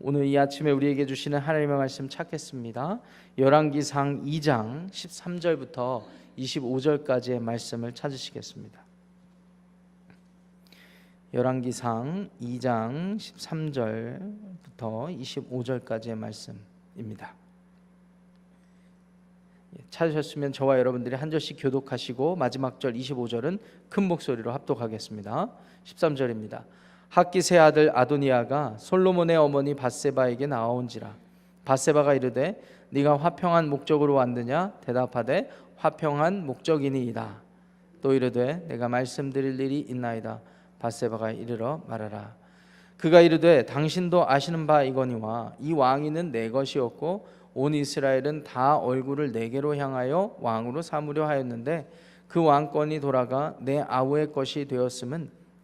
오늘 이 아침에 우리에게 주시는 하나님의 말씀 찾겠습니다. 열왕기상 2장 13절부터 25절까지의 말씀을 찾으시겠습니다. 열왕기상 2장 13절부터 25절까지의 말씀입니다. 예, 찾으셨으면 저와 여러분들이 한 절씩 교독하시고 마지막 절 25절은 큰 목소리로 합독하겠습니다. 13절입니다. 학기세 아들 아도니아가 솔로몬의 어머니 바세바에게 나아온지라. 바세바가 이르되 네가 화평한 목적으로 왔느냐? 대답하되 화평한 목적이니이다. 또 이르되 내가 말씀드릴 일이 있나이다. 바세바가 이르러 말하라. 그가 이르되 당신도 아시는 바 이거니와 이 왕위는 내 것이었고 온 이스라엘은 다 얼굴을 내게로 향하여 왕으로 삼으려 하였는데 그 왕권이 돌아가 내 아우의 것이 되었음은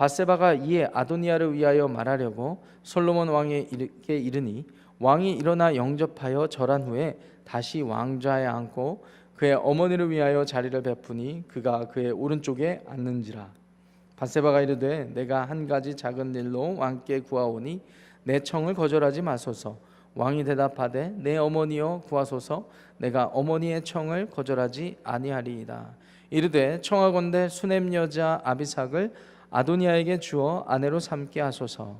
바세바가 이에 아도니아를 위하여 말하려고 솔로몬 왕에게 이르니 왕이 일어나 영접하여 절한 후에 다시 왕좌에 앉고 그의 어머니를 위하여 자리를 베푸니 그가 그의 오른쪽에 앉는지라. 바세바가 이르되 내가 한 가지 작은 일로 왕께 구하오니 내 청을 거절하지 마소서. 왕이 대답하되 내 어머니여 구하소서. 내가 어머니의 청을 거절하지 아니하리이다. 이르되 청하건대 수냄 여자 아비삭을 아도니아에게 주어 아내로 삼게 하소서.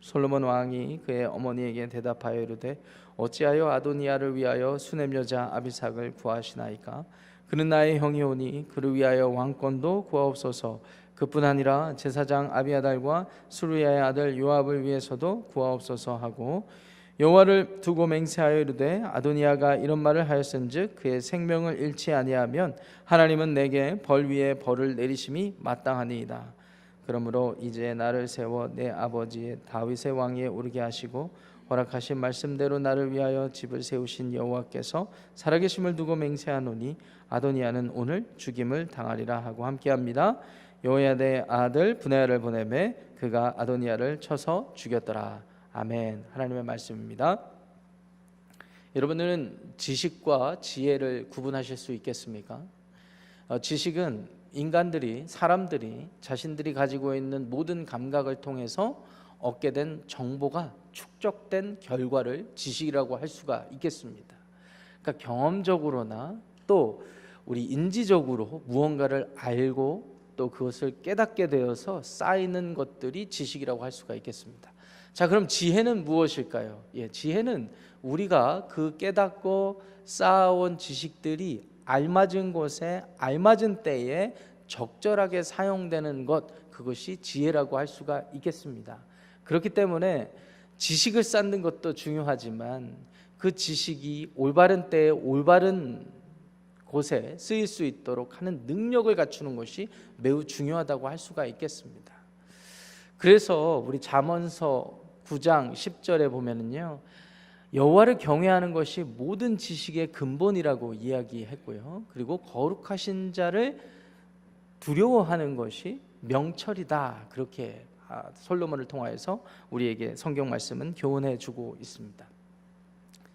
솔로몬 왕이 그의 어머니에게 대답하여 이르되 어찌하여 아도니아를 위하여 수냄 여자 아비삭을 구하시나이까? 그는 나의 형이오니 그를 위하여 왕권도 구하옵소서. 그뿐 아니라 제사장 아비아달과 수르야의 아들 요압을 위해서도 구하옵소서 하고 여호와를 두고 맹세하여 이르되 아도니아가 이런 말을 하였은즉 그의 생명을 잃지 아니하면 하나님은 내게 벌 위에 벌을 내리심이 마땅하니이다. 그러므로 이제 나를 세워 내 아버지 다윗의 왕위에 오르게 하시고 허락하신 말씀대로 나를 위하여 집을 세우신 여호와께서 살아계심을 두고 맹세하노니 아도니아는 오늘 죽임을 당하리라 하고 함께합니다. 여호야의 아들 분야를 보내매 그가 아도니아를 쳐서 죽였더라. 아멘. 하나님의 말씀입니다. 여러분들은 지식과 지혜를 구분하실 수 있겠습니까? 어, 지식은 인간들이 사람들이 자신들이 가지고 있는 모든 감각을 통해서 얻게 된 정보가 축적된 결과를 지식이라고 할 수가 있겠습니다. 그러니까 경험적으로나 또 우리 인지적으로 무언가를 알고 또 그것을 깨닫게 되어서 쌓이는 것들이 지식이라고 할 수가 있겠습니다. 자, 그럼 지혜는 무엇일까요? 예, 지혜는 우리가 그 깨닫고 쌓아온 지식들이 알맞은 곳에 알맞은 때에 적절하게 사용되는 것 그것이 지혜라고 할 수가 있겠습니다. 그렇기 때문에 지식을 쌓는 것도 중요하지만 그 지식이 올바른 때에 올바른 곳에 쓰일 수 있도록 하는 능력을 갖추는 것이 매우 중요하다고 할 수가 있겠습니다. 그래서 우리 잠언서 9장 10절에 보면은요. 여호와를 경외하는 것이 모든 지식의 근본이라고 이야기했고요. 그리고 거룩하신 자를 두려워하는 것이 명철이다. 그렇게 아, 솔로몬을 통하여서 우리에게 성경 말씀은 교훈해 주고 있습니다.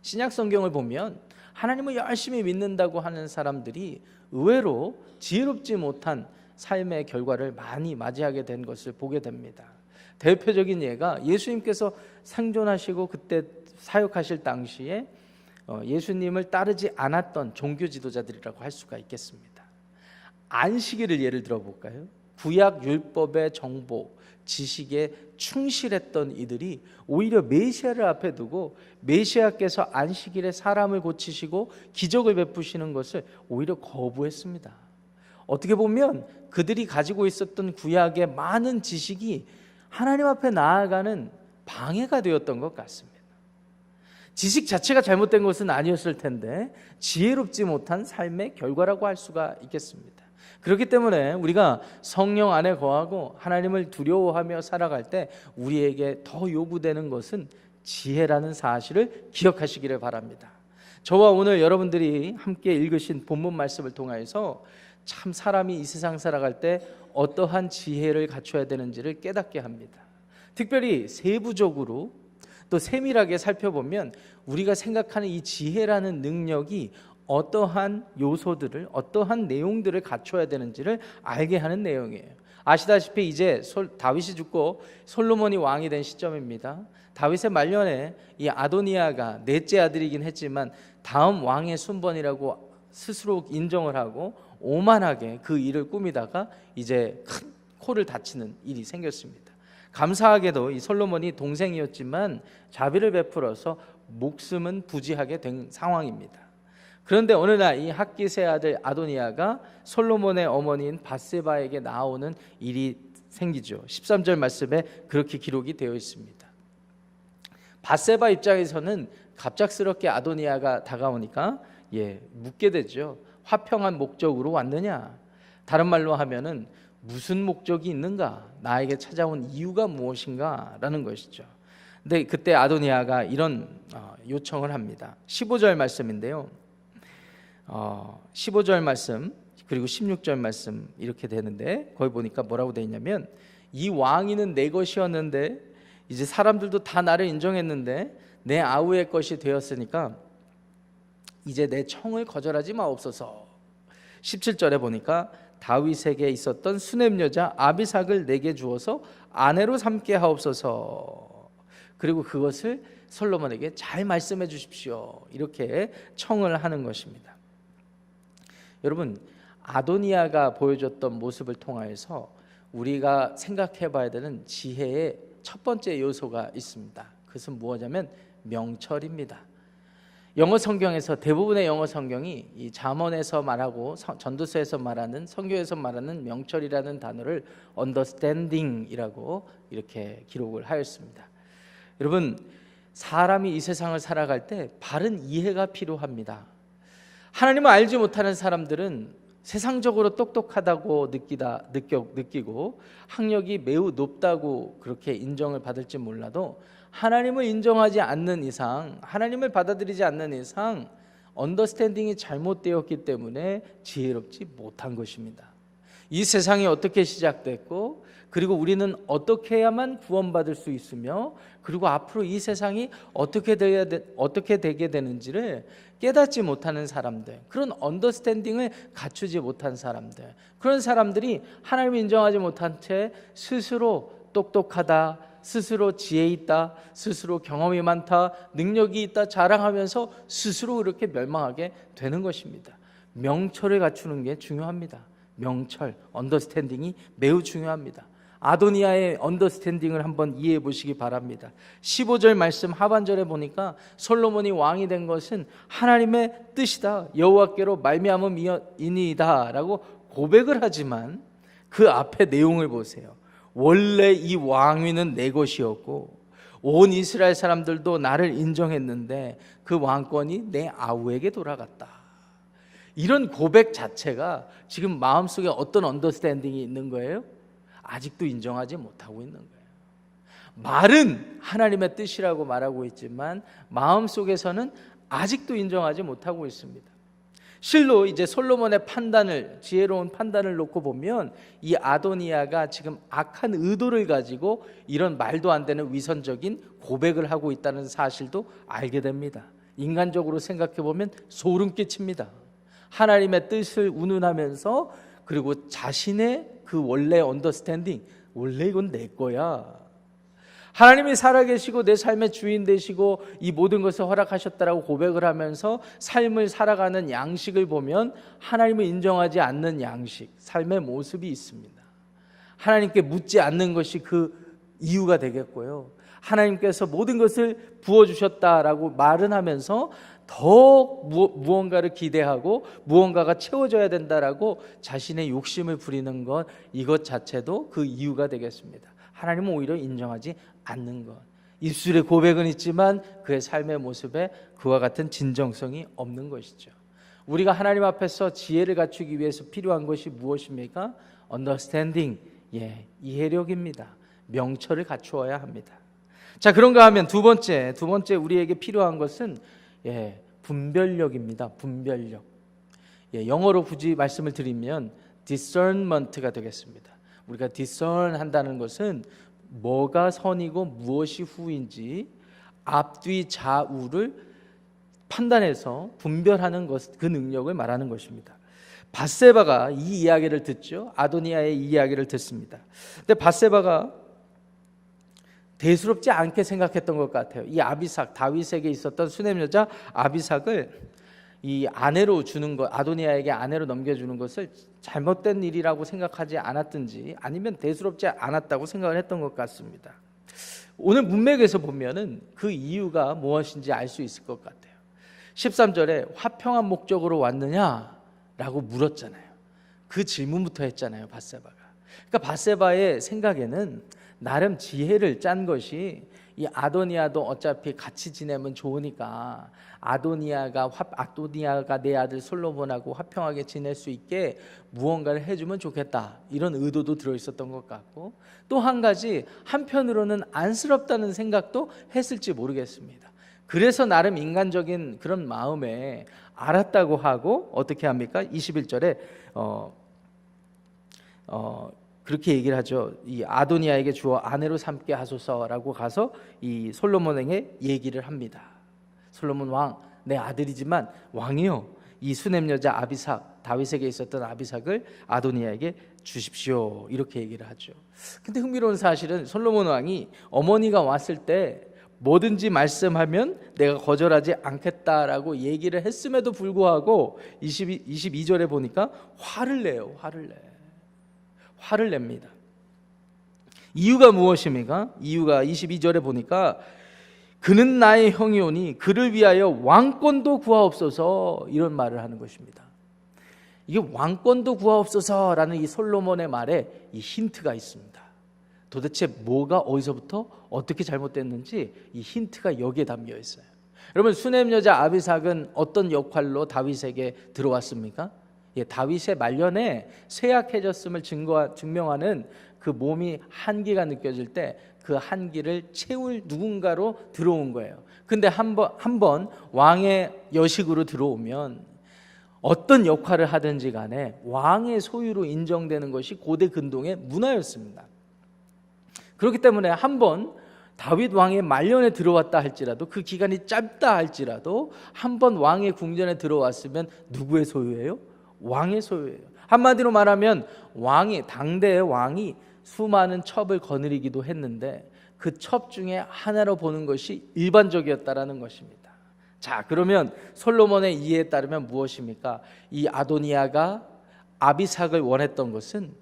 신약 성경을 보면 하나님을 열심히 믿는다고 하는 사람들이 의외로 지혜롭지 못한 삶의 결과를 많이 맞이하게 된 것을 보게 됩니다. 대표적인 예가 예수님께서 생존하시고 그때 사역하실 당시에 어, 예수님을 따르지 않았던 종교 지도자들이라고 할 수가 있겠습니다. 안식일을 예를 들어 볼까요? 구약 율법의 정보, 지식에 충실했던 이들이 오히려 메시아를 앞에 두고 메시아께서 안식일에 사람을 고치시고 기적을 베푸시는 것을 오히려 거부했습니다. 어떻게 보면 그들이 가지고 있었던 구약의 많은 지식이 하나님 앞에 나아가는 방해가 되었던 것 같습니다. 지식 자체가 잘못된 것은 아니었을 텐데 지혜롭지 못한 삶의 결과라고 할 수가 있겠습니다. 그렇기 때문에 우리가 성령 안에 거하고 하나님을 두려워하며 살아갈 때 우리에게 더 요구되는 것은 지혜라는 사실을 기억하시기를 바랍니다. 저와 오늘 여러분들이 함께 읽으신 본문 말씀을 통하여서 참 사람이 이 세상 살아갈 때 어떠한 지혜를 갖춰야 되는지를 깨닫게 합니다. 특별히 세부적으로 또 세밀하게 살펴보면 우리가 생각하는 이 지혜라는 능력이 어떠한 요소들을 어떠한 내용들을 갖춰야 되는지를 알게 하는 내용이에요. 아시다시피 이제 솔- 다윗이 죽고 솔로몬이 왕이 된 시점입니다. 다윗의 말년에 이 아도니아가 넷째 아들이긴 했지만 다음 왕의 순번이라고 스스로 인정을 하고 오만하게 그 일을 꾸미다가 이제 큰 코를 다치는 일이 생겼습니다. 감사하게도 이 솔로몬이 동생이었지만 자비를 베풀어서 목숨은 부지하게 된 상황입니다. 그런데 어느 날 이 학기세 아들 아도니아가 솔로몬의 어머니인 바세바에게 나오는 일이 생기죠. 13절 말씀에 그렇게 기록이 되어 있습니다. 바세바 입장에서는 갑작스럽게 아도니아가 다가오니까 예, 묻게 되죠. 화평한 목적으로 왔느냐? 다른 말로 하면은 무슨 목적이 있는가? 나에게 찾아온 이유가 무엇인가 라는 것이죠. 근데 그때 아도니아가 이런 어, 요청을 합니다. 15절 말씀인데요. 어, 15절 말씀 그리고 16절 말씀 이렇게 되는데 거기 보니까 뭐라고 돼 있냐면 이 왕위는 내 것이었는데 이제 사람들도 다 나를 인정했는데 내 아우의 것이 되었으니까 이제 내 청을 거절하지 마옵소서. 17절에 보니까 다윗에게 있었던 수냄 여자 아비삭을 내게 주어서 아내로 삼게 하옵소서. 그리고 그것을 솔로몬에게 잘 말씀해 주십시오. 이렇게 청을 하는 것입니다. 여러분 아도니아가 보여줬던 모습을 통하여서 우리가 생각해 봐야 되는 지혜의 첫 번째 요소가 있습니다. 그것은 무엇이냐면 명철입니다. 영어 성경에서 대부분의 영어 성경이 이 잠언에서 말하고 서- 전도서에서 말하는 성경에서 말하는 명철이라는 단어를 understanding이라고 이렇게 기록을 하였습니다. 여러분 사람이 이 세상을 살아갈 때 바른 이해가 필요합니다. 하나님을 알지 못하는 사람들은 세상적으로 똑똑하다고 느끼다 느껴 느끼고 학력이 매우 높다고 그렇게 인정을 받을지 몰라도 하나님을 인정하지 않는 이상 하나님을 받아들이지 않는 이상 언더스탠딩이 잘못되었기 때문에 지혜롭지 못한 것입니다. 이 세상이 어떻게 시작됐고 그리고 우리는 어떻게 해야만 구원받을 수 있으며 그리고 앞으로 이 세상이 어떻게 되야 되, 어떻게 되게 되는지를 깨닫지 못하는 사람들 그런 언더스탠딩을 갖추지 못한 사람들 그런 사람들이 하나님을 인정하지 못한 채 스스로 똑똑하다 스스로 지혜 있다 스스로 경험이 많다 능력이 있다 자랑하면서 스스로 그렇게 멸망하게 되는 것입니다 명철을 갖추는 게 중요합니다 명철 언더스탠딩이 매우 중요합니다 아도니아의 언더스탠딩을 한번 이해해 보시기 바랍니다. 15절 말씀 하반절에 보니까 솔로몬이 왕이 된 것은 하나님의 뜻이다. 여호와께로 말미암음이니이다라고 고백을 하지만 그 앞에 내용을 보세요. 원래 이 왕위는 내 것이었고 온 이스라엘 사람들도 나를 인정했는데 그 왕권이 내 아우에게 돌아갔다. 이런 고백 자체가 지금 마음속에 어떤 언더스탠딩이 있는 거예요? 아직도 인정하지 못하고 있는 거예요. 말은 하나님의 뜻이라고 말하고 있지만 마음 속에서는 아직도 인정하지 못하고 있습니다. 실로 이제 솔로몬의 판단을 지혜로운 판단을 놓고 보면 이 아도니아가 지금 악한 의도를 가지고 이런 말도 안 되는 위선적인 고백을 하고 있다는 사실도 알게 됩니다. 인간적으로 생각해 보면 소름 끼칩니다. 하나님의 뜻을 운운하면서 그리고 자신의 그 원래 언더스탠딩 원래 이건 내 거야. 하나님이 살아계시고 내 삶의 주인 되시고 이 모든 것을 허락하셨다라고 고백을 하면서 삶을 살아가는 양식을 보면 하나님을 인정하지 않는 양식, 삶의 모습이 있습니다. 하나님께 묻지 않는 것이 그 이유가 되겠고요. 하나님께서 모든 것을 부어주셨다라고 말은 하면서 더 무언가를 기대하고 무언가가 채워져야 된다라고 자신의 욕심을 부리는 것 이것 자체도 그 이유가 되겠습니다. 하나님은 오히려 인정하지 않는 것. 입술의 고백은 있지만 그의 삶의 모습에 그와 같은 진정성이 없는 것이죠. 우리가 하나님 앞에서 지혜를 갖추기 위해서 필요한 것이 무엇입니까? understanding, 예, 이해력입니다. 명철을 갖추어야 합니다. 자, 그런가 하면 두 번째, 두 번째 우리에게 필요한 것은 예, 분별력입니다. 분별력. 예, 영어로 굳이 말씀을 드리면 discernment가 되겠습니다. 우리가 discern 한다는 것은 뭐가 선이고 무엇이 후인지 앞뒤 좌우를 판단해서 분별하는 것, 그 능력을 말하는 것입니다. 바세바가 이 이야기를 듣죠. 아도니아의 이 이야기를 듣습니다. 근데 바세바가 대수롭지 않게 생각했던 것 같아요. 이 아비삭 다윗에게 있었던 수냄 여자 아비삭을 이 아내로 주는 것 아도니아에게 아내로 넘겨주는 것을 잘못된 일이라고 생각하지 않았든지 아니면 대수롭지 않았다고 생각을 했던 것 같습니다. 오늘 문맥에서 보면은 그 이유가 무엇인지 알 수 있을 것 같아요. 13절에 화평한 목적으로 왔느냐라고 물었잖아요. 그 질문부터 했잖아요, 바세바가. 그러니까 바세바의 생각에는 나름 지혜를 짠 것이 이 아도니아도 어차피 같이 지내면 좋으니까 아도니아가 화, 아도니아가 내 아들 솔로몬하고 화평하게 지낼 수 있게 무언가를 해주면 좋겠다 이런 의도도 들어 있었던 것 같고 또 한 가지 한편으로는 안쓰럽다는 생각도 했을지 모르겠습니다. 그래서 나름 인간적인 그런 마음에 알았다고 하고 어떻게 합니까? 21절에 어, 어, 그렇게 얘기를 하죠. 이 아도니아에게 주어 아내로 삼게 하소서라고 가서 이 솔로몬에게 얘기를 합니다. 솔로몬 왕, 내 아들이지만 왕이요. 이 수냄 여자 아비삭 다윗에게 있었던 아비삭을 아도니아에게 주십시오. 이렇게 얘기를 하죠. 근데 흥미로운 사실은 솔로몬 왕이 어머니가 왔을 때 뭐든지 말씀하면 내가 거절하지 않겠다라고 얘기를 했음에도 불구하고 22, 22절에 보니까 화를 내요. 화를 내. 화를 냅니다. 이유가 무엇입니까? 이유가 22절에 보니까 그는 나의 형이오니 그를 위하여 왕권도 구하옵소서 이런 말을 하는 것입니다. 이게 왕권도 구하옵소서라는 이 솔로몬의 말에 이 힌트가 있습니다. 도대체 뭐가 어디서부터 어떻게 잘못됐는지 이 힌트가 여기에 담겨 있어요. 여러분 수냄 여자 아비삭은 어떤 역할로 다윗에게 들어왔습니까? 예, 다윗의 말년에 쇠약해졌음을 증거 증명하는 그 몸이 한기가 느껴질 때 그 한기를 채울 누군가로 들어온 거예요. 근데 한번 한번 왕의 여식으로 들어오면 어떤 역할을 하든지 간에 왕의 소유로 인정되는 것이 고대 근동의 문화였습니다. 그렇기 때문에 한번 다윗 왕의 말년에 들어왔다 할지라도 그 기간이 짧다 할지라도 한 번 왕의 궁전에 들어왔으면 누구의 소유예요? 왕의 소유예요. 한마디로 말하면 왕이 당대의 왕이 수많은 첩을 거느리기도 했는데 그 첩 중에 하나로 보는 것이 일반적이었다라는 것입니다. 자, 그러면 솔로몬의 이해에 따르면 무엇입니까? 이 아도니아가 아비삭을 원했던 것은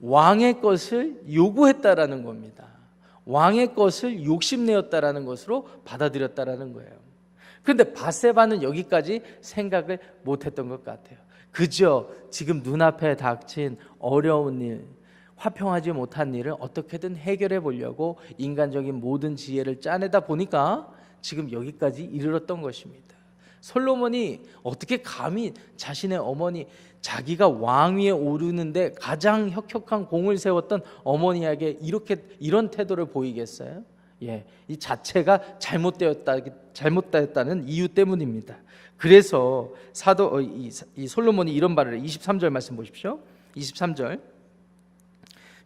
왕의 것을 요구했다라는 겁니다. 왕의 것을 욕심내었다라는 것으로 받아들였다라는 거예요. 그런데 바세바는 여기까지 생각을 못했던 것 같아요. 그저 지금 눈앞에 닥친 어려운 일, 화평하지 못한 일을 어떻게든 해결해 보려고 인간적인 모든 지혜를 짜내다 보니까 지금 여기까지 이르렀던 것입니다. 솔로몬이 어떻게 감히 자신의 어머니 자기가 왕위에 오르는데 가장 혁혁한 공을 세웠던 어머니에게 이렇게 이런 태도를 보이겠어요? 예, 이 자체가 잘못되었다 잘못되었다는 이유 때문입니다. 그래서 사도 어, 이, 이 솔로몬이 이런 말을 23절 말씀 보십시오. 23절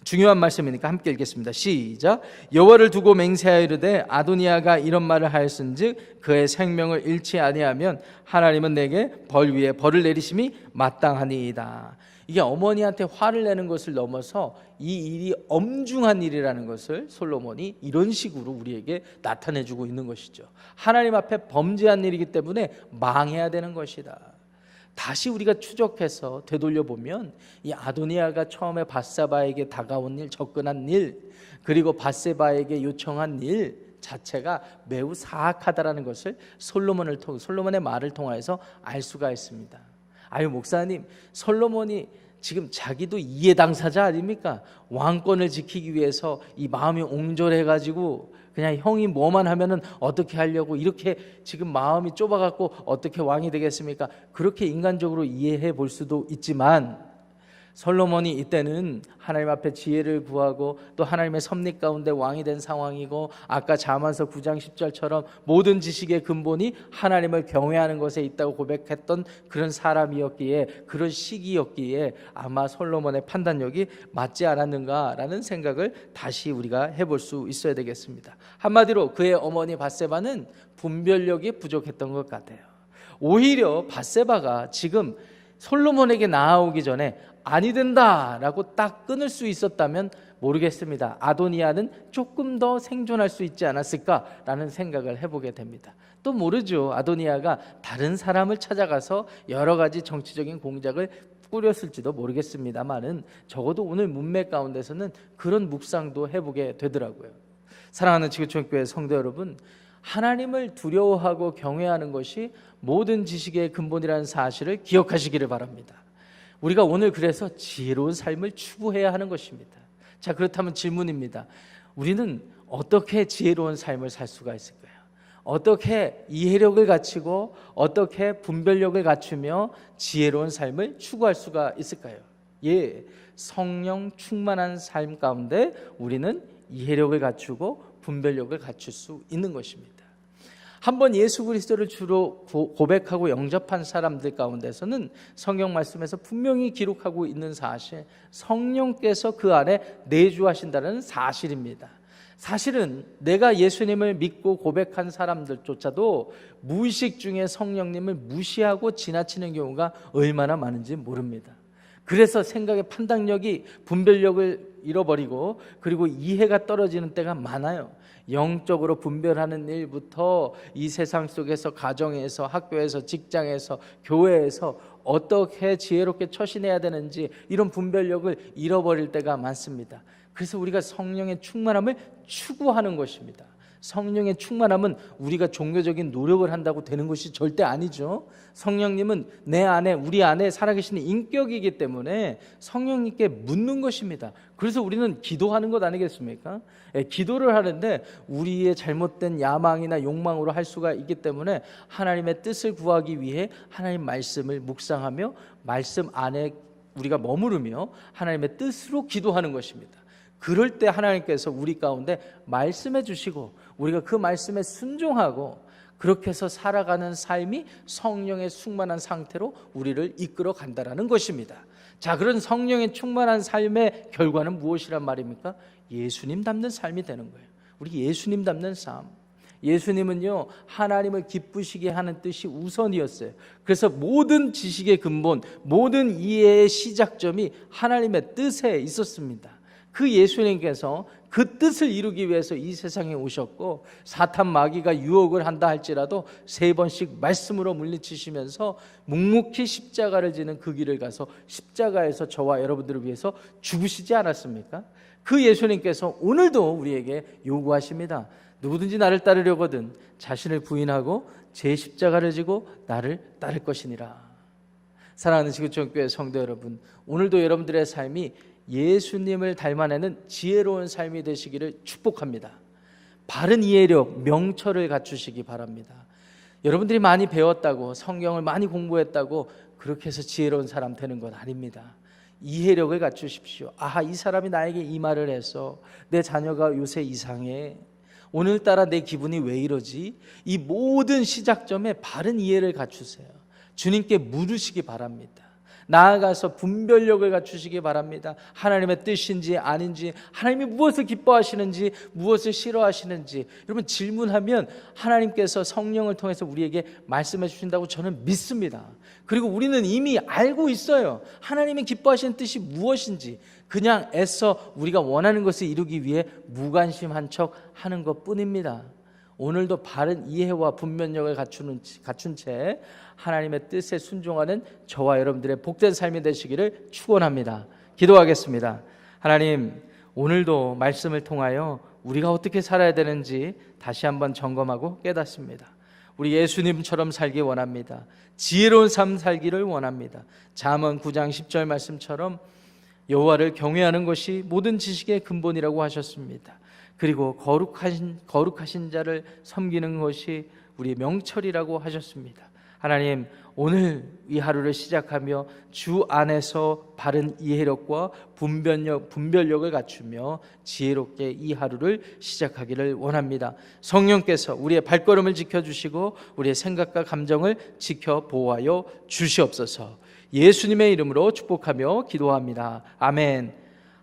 중요한 말씀이니까 함께 읽겠습니다. 시작. 여호와를 두고 맹세하이르되 아도니아가 이런 말을 하였은즉 그의 생명을 잃지 아니하면 하나님은 내게 벌 위에 벌을 내리심이 마땅하니이다. 이게 어머니한테 화를 내는 것을 넘어서 이 일이 엄중한 일이라는 것을 솔로몬이 이런 식으로 우리에게 나타내 주고 있는 것이죠. 하나님 앞에 범죄한 일이기 때문에 망해야 되는 것이다. 다시 우리가 추적해서 되돌려 보면 이 아도니아가 처음에 바세바에게 다가온 일, 접근한 일, 그리고 바세바에게 요청한 일 자체가 매우 사악하다라는 것을 솔로몬을 통 솔로몬의 말을 통하여서 알 수가 있습니다. 아유 목사님, 솔로몬이 지금 자기도 이해 당사자 아닙니까? 왕권을 지키기 위해서 이 마음이 옹졸해 가지고 그냥 형이 뭐만 하면은 어떻게 하려고 이렇게 지금 마음이 좁아 갖고 어떻게 왕이 되겠습니까? 그렇게 인간적으로 이해해 볼 수도 있지만 솔로몬이 이때는 하나님 앞에 지혜를 구하고 또 하나님의 섭리 가운데 왕이 된 상황이고 아까 자만서 9장 10절처럼 모든 지식의 근본이 하나님을 경외하는 것에 있다고 고백했던 그런 사람이었기에 그런 시기였기에 아마 솔로몬의 판단력이 맞지 않았는가라는 생각을 다시 우리가 해볼 수 있어야 되겠습니다. 한마디로 그의 어머니 바세바는 분별력이 부족했던 것 같아요. 오히려 바세바가 지금 솔로몬에게 나아오기 전에 아니 된다라고 딱 끊을 수 있었다면 모르겠습니다. 아도니아는 조금 더 생존할 수 있지 않았을까라는 생각을 해보게 됩니다. 또 모르죠. 아도니아가 다른 사람을 찾아가서 여러 가지 정치적인 공작을 꾸렸을지도 모르겠습니다만은 적어도 오늘 문맥 가운데서는 그런 묵상도 해보게 되더라고요. 사랑하는 지구촌교회 성도 여러분, 하나님을 두려워하고 경외하는 것이 모든 지식의 근본이라는 사실을 기억하시기를 바랍니다. 우리가 오늘 그래서 지혜로운 삶을 추구해야 하는 것입니다. 자, 그렇다면 질문입니다. 우리는 어떻게 지혜로운 삶을 살 수가 있을까요? 어떻게 이해력을 갖추고 어떻게 분별력을 갖추며 지혜로운 삶을 추구할 수가 있을까요? 예, 성령 충만한 삶 가운데 우리는 이해력을 갖추고 분별력을 갖출 수 있는 것입니다. 한번 예수 그리스도를 주로 고- 고백하고 영접한 사람들 가운데서는 성경 말씀에서 분명히 기록하고 있는 사실, 성령께서 그 안에 내주하신다는 사실입니다. 사실은 내가 예수님을 믿고 고백한 사람들조차도 무의식 중에 성령님을 무시하고 지나치는 경우가 얼마나 많은지 모릅니다. 그래서 생각의 판단력이 분별력을 잃어버리고 그리고 이해가 떨어지는 때가 많아요. 영적으로 분별하는 일부터 이 세상 속에서 가정에서 학교에서 직장에서 교회에서 어떻게 지혜롭게 처신해야 되는지 이런 분별력을 잃어버릴 때가 많습니다. 그래서 우리가 성령의 충만함을 추구하는 것입니다. 성령의 충만함은 우리가 종교적인 노력을 한다고 되는 것이 절대 아니죠. 성령님은 내 안에 우리 안에 살아계시는 인격이기 때문에 성령님께 묻는 것입니다. 그래서 우리는 기도하는 것 아니겠습니까? 예, 기도를 하는데 우리의 잘못된 야망이나 욕망으로 할 수가 있기 때문에 하나님의 뜻을 구하기 위해 하나님 말씀을 묵상하며 말씀 안에 우리가 머무르며 하나님의 뜻으로 기도하는 것입니다. 그럴 때 하나님께서 우리 가운데 말씀해 주시고 우리가 그 말씀에 순종하고 그렇게 해서 살아가는 삶이 성령의 충만한 상태로 우리를 이끌어 간다라는 것입니다. 자, 그런 성령의 충만한 삶의 결과는 무엇이란 말입니까? 예수님 닮는 삶이 되는 거예요. 우리 예수님 닮는 삶. 예수님은요, 하나님을 기쁘시게 하는 뜻이 우선이었어요. 그래서 모든 지식의 근본, 모든 이해의 시작점이 하나님의 뜻에 있었습니다. 그 예수님께서 그 뜻을 이루기 위해서 이 세상에 오셨고 사탄 마귀가 유혹을 한다 할지라도 세 번씩 말씀으로 물리치시면서 묵묵히 십자가를 지는 그 길을 가서 십자가에서 저와 여러분들을 위해서 죽으시지 않았습니까? 그 예수님께서 오늘도 우리에게 요구하십니다. 누구든지 나를 따르려거든 자신을 부인하고 제 십자가를 지고 나를 따를 것이니라. 사랑하는 지구촌교회 성도 여러분, 오늘도 여러분들의 삶이 예수님을 닮아내는 지혜로운 삶이 되시기를 축복합니다. 바른 이해력, 명철을 갖추시기 바랍니다. 여러분들이 많이 배웠다고 성경을 많이 공부했다고 그렇게 해서 지혜로운 사람 되는 건 아닙니다. 이해력을 갖추십시오. 아, 이 사람이 나에게 이 말을 해서 내 자녀가 요새 이상해. 오늘따라 내 기분이 왜 이러지? 이 모든 시작점에 바른 이해를 갖추세요. 주님께 물으시기 바랍니다. 나아가서 분별력을 갖추시기 바랍니다. 하나님의 뜻인지 아닌지, 하나님이 무엇을 기뻐하시는지, 무엇을 싫어하시는지, 여러분 질문하면 하나님께서 성령을 통해서 우리에게 말씀해 주신다고 저는 믿습니다. 그리고 우리는 이미 알고 있어요. 하나님이 기뻐하시는 뜻이 무엇인지, 그냥 애써 우리가 원하는 것을 이루기 위해 무관심한 척 하는 것 뿐입니다. 오늘도 바른 이해와 분별력을 갖추는, 갖춘 채 하나님의 뜻에 순종하는 저와 여러분들의 복된 삶이 되시기를 축원합니다. 기도하겠습니다. 하나님, 오늘도 말씀을 통하여 우리가 어떻게 살아야 되는지 다시 한번 점검하고 깨닫습니다. 우리 예수님처럼 살기 원합니다. 지혜로운 삶 살기를 원합니다. 잠언 9장 10절 말씀처럼 여호와를 경외하는 것이 모든 지식의 근본이라고 하셨습니다. 그리고 거룩하신 거룩하신 자를 섬기는 것이 우리의 명철이라고 하셨습니다. 하나님 오늘 이 하루를 시작하며 주 안에서 바른 이해력과 분별력, 분별력을 갖추며 지혜롭게 이 하루를 시작하기를 원합니다. 성령께서 우리의 발걸음을 지켜주시고 우리의 생각과 감정을 지켜 보호하여 주시옵소서. 예수님의 이름으로 축복하며 기도합니다. 아멘.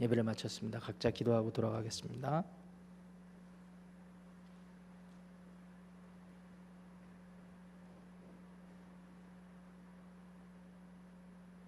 예배를 마쳤습니다. 각자 기도하고 돌아가겠습니다